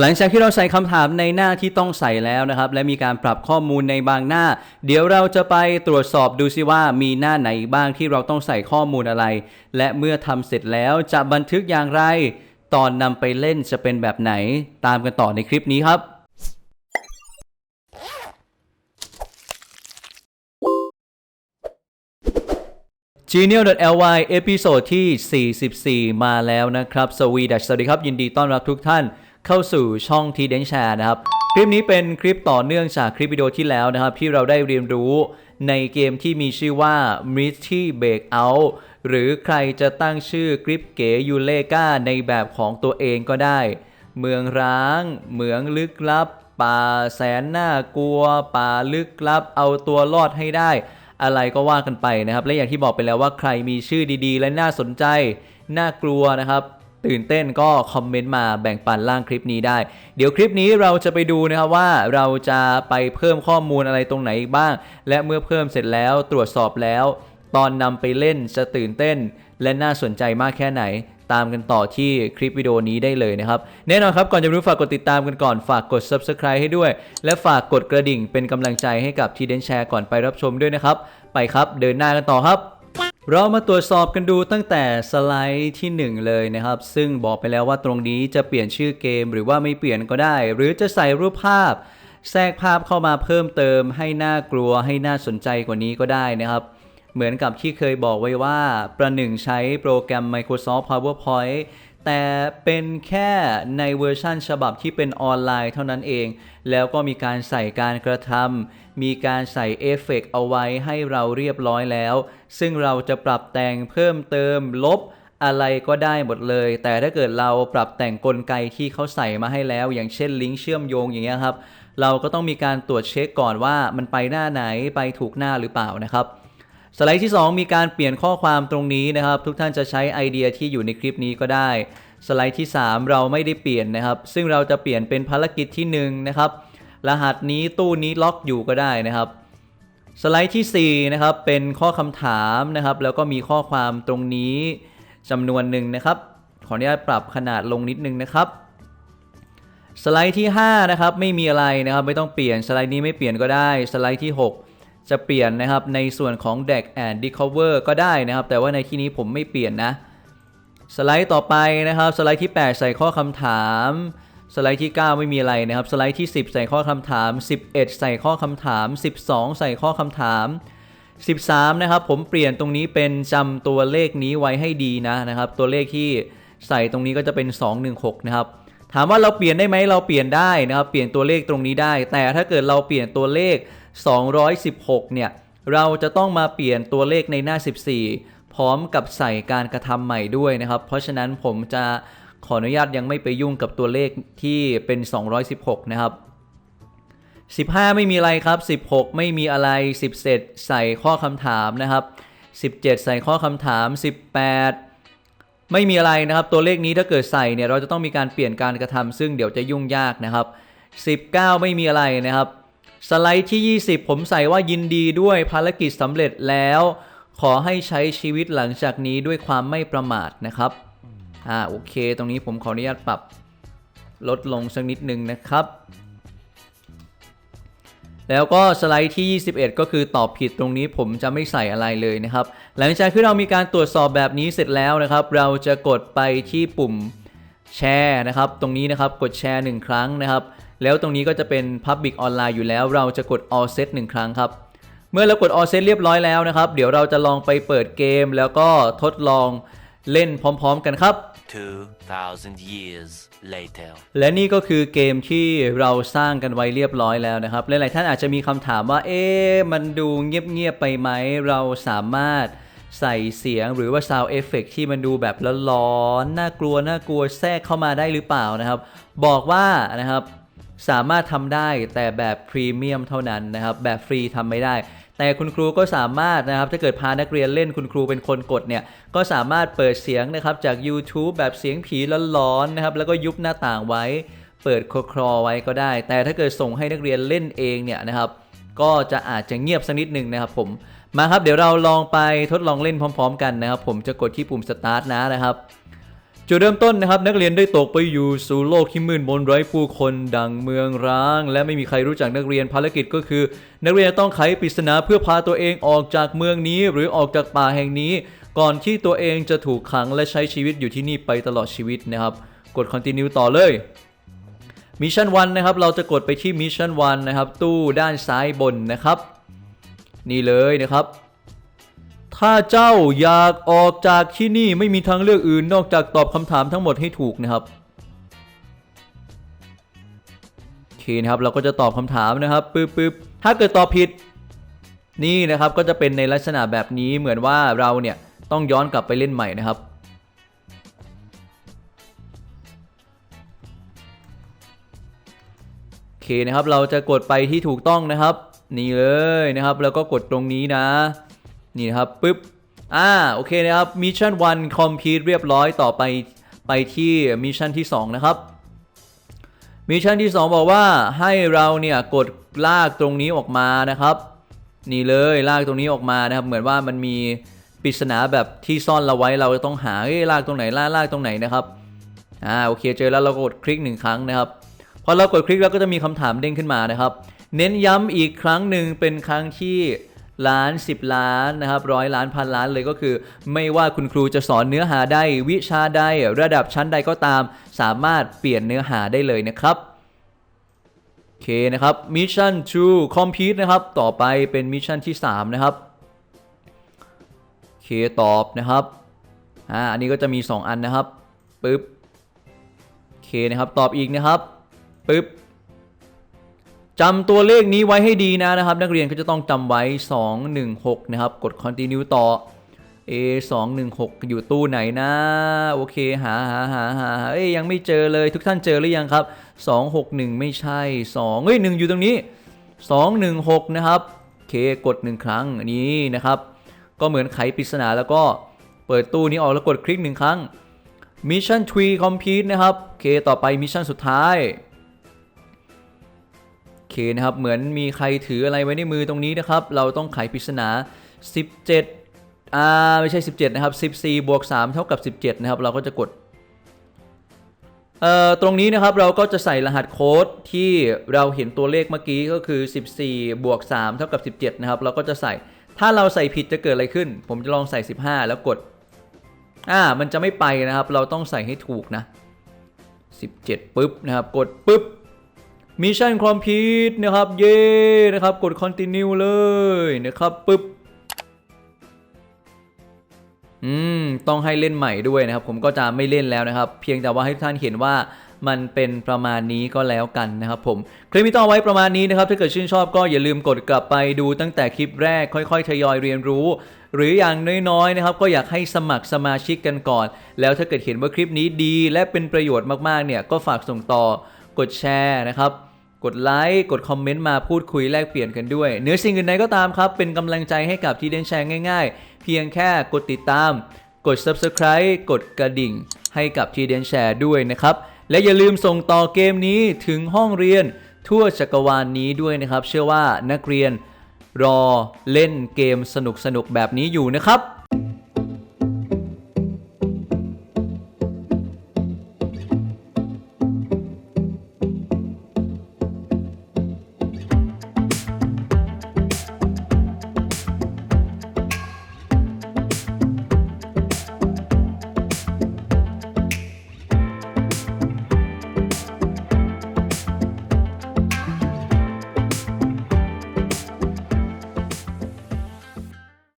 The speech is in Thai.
หลังจากที่เราใส่คำถามในหน้าที่ต้องใส่แล้วนะครับ และมีการปรับข้อมูลในบางหน้า เดี๋ยวเราจะไปตรวจสอบดูซิว่ามีหน้าไหนบ้างที่เราต้องใส่ข้อมูลอะไร และเมื่อทำเสร็จแล้วจะบันทึกอย่างไร ตอนนำไปเล่นจะเป็นแบบไหนตามกันต่อในคลิปนี้ครับ genial.ly เอพิโซดที่ 44 มาแล้วนะครับ สวีดัสสวัสดีครับ ยินดีต้อนรับทุกท่าน เข้าสู่ช่องทีเดนแชร์นะครับคลิปนี้เป็นคลิปต่อเนื่องจากคลิปวิดีโอที่แล้วนะครับ ที่เราได้เรียนรู้ในเกมที่มีชื่อว่า m i s t y Breakout หรือใครจะตั้งชื่อกริปเก๋ยูเลกาในแบบของตัวเองก็ได้ เมืองร้าง เหมืองลึกลับ ป่าแสนน่ากลัว ป่าลึกลับ เอาตัวรอดให้ได้ อะไรก็ว่ากันไปนะครับ และอย่างที่บอกไปแล้วว่าใครมีชื่อดีๆ และน่าสนใจ น่ากลัวนะครับ ตื่นเต้นก็คอมเมนต์มาแบ่งปันล่างคลิปนี้ได้ เดี๋ยวคลิปนี้เราจะไปดูนะครับว่าเราจะไปเพิ่มข้อมูลอะไรตรงไหนบ้าง และเมื่อเพิ่มเสร็จแล้วตรวจสอบแล้ว ตอนนำไปเล่นจะตื่นเต้น และน่าสนใจมากแค่ไหน ตามกันต่อที่คลิปวิดีโอนี้ได้เลยนะครับ แน่นอนครับก่อนจะไปดูฝากกดติดตามกันก่อนฝากกด subscribe ให้ด้วย และฝากกดกระดิ่งเป็นกำลังใจให้กับทีเดนแชร์ก่อนไปรับชมด้วยนะครับ ไปครับเดินหน้ากันต่อครับ เรามาตรวจสอบกันดูตั้งแต่สไลด์ที่ 1 เลยนะครับ ซึ่งบอกไปแล้วว่าตรงนี้จะเปลี่ยนชื่อเกมหรือว่าไม่เปลี่ยนก็ได้ หรือจะใส่รูปภาพ แทรกภาพเข้ามาเพิ่มเติม ให้น่ากลัวให้น่าสนใจกว่านี้ก็ได้นะครับ เหมือนกับที่เคยบอกไว้ว่า ประหนึ่งใช้โปรแกรม Microsoft PowerPoint แต่เป็นแค่ในเวอร์ชั่นฉบับที่เป็นออนไลน์เท่านั้นเอง แล้วก็มีการใส่การกระทำมีการใส่เอฟเฟกต์เอาไว้ให้เราเรียบร้อยแล้ว ซึ่งเราจะปรับแต่งเพิ่มเติมลบอะไรก็ได้หมดเลย แต่ถ้าเกิดเราปรับแต่งกลไกที่เขาใส่มาให้แล้ว อย่างเช่นลิงก์เชื่อมโยงอย่างเงี้ยครับ เราก็ต้องมีการตรวจเช็คก่อนว่ามันไปหน้าไหนไปถูกหน้าหรือเปล่านะครับ สไลด์ที่ 2 มีการเปลี่ยนข้อความตรงนี้นะครับ ทุกท่านจะใช้ไอเดียที่อยู่ในคลิปนี้ก็ได้ สไลด์ที่ 3 เราไม่ได้เปลี่ยนนะครับ ซึ่งเราจะเปลี่ยนเป็นภารกิจที่1นะครับรหัสนี้ตู้นี้ล็อกอยู่ก็ได้นะครับ สไลด์ที่4นะครับเป็นข้อคำถามนะครับ แล้วก็มีข้อความตรงนี้จำนวนหนึ่งนะครับ ขออนุญาตปรับขนาดลงนิดนึงนะครับสไลด์ที่5นะครับไม่มีอะไรนะครับ ไม่ต้องเปลี่ยนสไลด์นี้ไม่เปลี่ยนก็ได้ สไลด์ที่ 6 จะเปลี่ยนนะครับในส่วนของ deck and recover ก็ได้นะครับ แต่ว่าในที่นี้ผมไม่เปลี่ยนนะ สไลด์ต่อไปนะครับ สไลด์ที่ 8 ใส่ข้อคำถาม สไลด์ที่ 9 ไม่มีอะไรนะครับ สไลด์ที่ 10 ใส่ข้อคำถาม 11 ใส่ข้อคำถาม 12 ใส่ข้อคำถาม 13 นะครับ ผมเปลี่ยนตรงนี้เป็นจำตัวเลขนี้ไว้ให้ดีนะนะครับ ตัวเลขที่ใส่ตรงนี้ก็จะเป็น 216 นะครับถามว่าเราเปลี่ยนได้ไหมเราเปลี่ยนได้นะครับ เปลี่ยนตัวเลขตรงนี้ได้ แต่ถ้าเกิดเราเปลี่ยนตัวเลข 216 เนี่ย เราจะต้องมาเปลี่ยนตัวเลขในหน้า 14 พร้อมกับใส่การกระทำใหม่ด้วยนะครับ เพราะฉะนั้นผมจะขออนุญาตยังไม่ไปยุ่งกับตัวเลขที่เป็น 216 นะครับ 15 ไม่มีอะไรครับ 16 ไม่มีอะไร 17 ใส่ข้อคำถามนะครับ 17 ใส่ข้อคำถาม 18 ไม่มีอะไรนะครับ ตัวเลขนี้ถ้าเกิดใส่เนี่ยเราจะต้องมีการเปลี่ยนการกระทำซึ่งเดี๋ยวจะยุ่งยากนะครับ 19 ไม่มีอะไรนะครับ สไลด์ที่ 20 ผมใส่ว่ายินดีด้วยภารกิจสำเร็จแล้ว ขอให้ใช้ชีวิตหลังจากนี้ด้วยความไม่ประมาทนะครับ อ่าโอเค ตรงนี้ผมขออนุญาตปรับลดลงสักนิดนึงนะครับ แล้วก็สไลด์ที่ 21 ก็คือตอบผิดตรงนี้ผมจะไม่ใส่อะไรเลยนะครับ หลังจากที่เรามีการตรวจสอบแบบนี้เสร็จแล้วนะครับ เราจะกดไปที่ปุ่ม แชร์นะครับ ตรงนี้นะครับกดแชร์1ครั้งนะครับ แล้วตรงนี้ก็จะเป็น Public Online อยู่แล้ว เราจะกด All Set 1 ครั้งครับ เมื่อเรากด All Set เรียบร้อยแล้วนะครับ เดี๋ยวเราจะลองไปเปิดเกม แล้วก็ทดลองเล่นพร้อม ๆ กันครับ 2,000 years later. และนี่ก็คือเกมที่เราสร้างกันไว้เรียบร้อยแล้วนะครับ หลายๆท่านอาจจะมีคำถามว่า เอ๊ะ มันดูเงียบๆไปไหม เราสามารถ ใส่เสียงหรือว่า sound effect ที่มันดูแบบร้อนๆน่ากลัวน่ากลัวแทรกเข้ามาได้หรือเปล่านะครับ บอกว่านะครับสามารถทำได้แต่แบบพรีเมียมเท่านั้นนะครับ แบบฟรีทำไม่ได้ แต่คุณครูก็สามารถนะครับ ถ้าเกิดพานักเรียนเล่นคุณครูเป็นคนกดเนี่ย ก็สามารถเปิดเสียงนะครับจาก YouTube แบบเสียงผีร้อนๆนะครับ แล้วก็ยุบหน้าต่างไว้ เปิดคลอไว้ก็ได้ แต่ถ้าเกิดส่งให้นักเรียนเล่นเองเนี่ยนะครับ ก็จะอาจจะเงียบสักนิดหนึ่งนะครับผมมาครับเดี๋ยวเราลองไปทดลองเล่นพร้อม ๆ กันนะครับ ผมจะกดที่ปุ่ม start นะนะครับจุดเริ่มต้นนะครับนักเรียนได้ตกไปอยู่สู่โลกที่มืดมนไร้ผู้คนดังเมืองร้าง และไม่มีใครรู้จักนักเรียนภารกิจก็คือ นักเรียนต้องไขปริศนาเพื่อพาตัวเองออกจากเมืองนี้หรือออกจากป่าแห่งนี้ ก่อนที่ตัวเองจะถูกขังและใช้ชีวิตอยู่ที่นี่ไปตลอดชีวิตนะครับ กด continue ต่อเลย มิชชั่น1นะครับเราจะกดไปที่มิชชั่น1นะครับตู้ด้านซ้ายบนนะครับ นี่เลยนะครับ ถ้าเจ้าอยากออกจากที่นี่ไม่มีทางเลือกอื่นนอกจากตอบคำถามทั้งหมดให้ถูกนะครับโอเคนะครับเราก็จะตอบคำถามนะครับปึ๊บปึ๊บถ้าเกิดตอบผิด นี่นะครับก็จะเป็นในลักษณะแบบนี้เหมือนว่าเราเนี่ยต้องย้อนกลับไปเล่นใหม่นะครับ เคนะครับ เราจะกดไปที่ถูกต้องนะครับ นี่เลยนะครับ แล้วก็กดตรงนี้นะ นี่นะครับปึ๊บ อ่า โอเคนะครับมิชชั่น1 complete เรียบร้อยต่อไปไปที่มิชชั่นที่ 2 นะครับมิชชั่นที่ 2 บอกว่าให้เราเนี่ยกดลากตรงนี้ออกมานะครับ นี่เลยลากตรงนี้ออกมานะครับ เหมือนว่ามันมีปริศนาแบบที่ซ่อนเราไว้เราจะต้องหาเอ้ลากตรงไหนลากลากตรงไหนนะครับอ่าโอเคเจอแล้วเรากดคลิกหนึ่งครั้งนะครับ อเรากดคลิกแล้วก็จะมีคำถามเด้งขึ้นมานะครับ เน้นย้ำอีกครั้งหนึ่งเป็นครั้งที่ล้าน 10 ล้านนะครับร้อยล้านพันล้านเลยก็คือ ไม่ว่าคุณครูจะสอนเนื้อหาใดวิชาใดระดับชั้นใดก็ตาม สามารถเปลี่ยนเนื้อหาได้เลยนะครับโอเคนะครับมิชชั่น to complete นะครับ ต่อไปเป็นมิชชั่นที่ 3 นะครับโอเคตอบนะครับอ่าอันนี้ก็จะมี 2 อันนะครับปึ๊บโอเคนะครับตอบอีกนะครับ ปึ๊บจำตัวเลขนี้ไว้ให้ดีนะนะครับ นักเรียนก็จะต้องจำไว้ 216 นะครับ กด continue ต่อ A 2 1 6 อยู่ตู้ไหนนะ โอเค หาหาหาหาเอ้ยยังไม่เจอเลยทุกท่านเจอหรือยังครับ 261 ไม่ใช่ 2 เอ้ย 1 อยู่ตรงนี้ 216 นะครับเคกด 1 ครั้งนี้นะครับ ก็เหมือนไขปริศนาแล้วก็เปิดตู้นี้ออกแล้วกดคลิก 1 ครั้งมิชชั่นทรีคอมพลีทนะครับเคต่อไปมิชชั่นสุดท้าย นะครับ เหมือนมีใครถืออะไรไว้ในมือตรงนี้นะครับ เราต้องไขปริศนา 17อ่าไม่ใช่ 17 นะครับ 14 บวก 3 เท่ากับ 17 นะครับ เราก็จะกดเอ่อตรงนี้นะครับเราก็จะใส่รหัสโค้ดที่เราเห็นตัวเลขเมื่อกี้ก็คือ 14 บวก 3 เท่ากับ 17 นะครับ เราก็จะใส่ ถ้าเราใส่ผิดจะเกิดอะไรขึ้น ผมจะลองใส่ 15 แล้วกด อ่า มันจะไม่ไปนะครับ เราต้องใส่ให้ถูกนะ 17ปุ๊บนะครับ กดปุ๊บ มิชชั่นคอมพลีทนะครับ เย้นะครับ กด continue เลยนะครับปุ๊บอืม ต้องให้เล่นใหม่ด้วยนะครับ ผมก็จะไม่เล่นแล้วนะครับ เพียงแต่ว่าให้ทุกท่านเห็นว่ามันเป็นประมาณนี้ก็แล้วกันนะครับผม คลิปนี้ต้องไว้ประมาณนี้นะครับ ถ้าเกิดชื่นชอบก็อย่าลืมกดกลับไปดูตั้งแต่คลิปแรกค่อย ๆ ทยอยเรียนรู้ หรืออย่างน้อยๆนะครับ ก็อยากให้สมัครสมาชิกกันก่อน แล้วถ้าเกิดเห็นว่าคลิปนี้ดี และเป็นประโยชน์มากๆเนี่ยก็ฝากส่งต่อกดแชร์นะครับ กดไลค์ กดคอมเมนต์มาพูดคุยแลกเปลี่ยนกันด้วย เนื้อสิ่งอื่นใดก็ตามครับ เป็นกำลังใจให้กับทีเดนแชร์ง่ายๆ เพียงแค่กดติดตาม กด Subscribe กดกระดิ่ง ให้กับทีเดนแชร์ด้วยนะครับ และอย่าลืมส่งต่อเกมนี้ถึงห้องเรียนทั่วจักรวาลนนี้ด้วยนะครับ เชื่อว่านักเรียนรอเล่นเกมสนุกๆแบบนี้อยู่นะครับ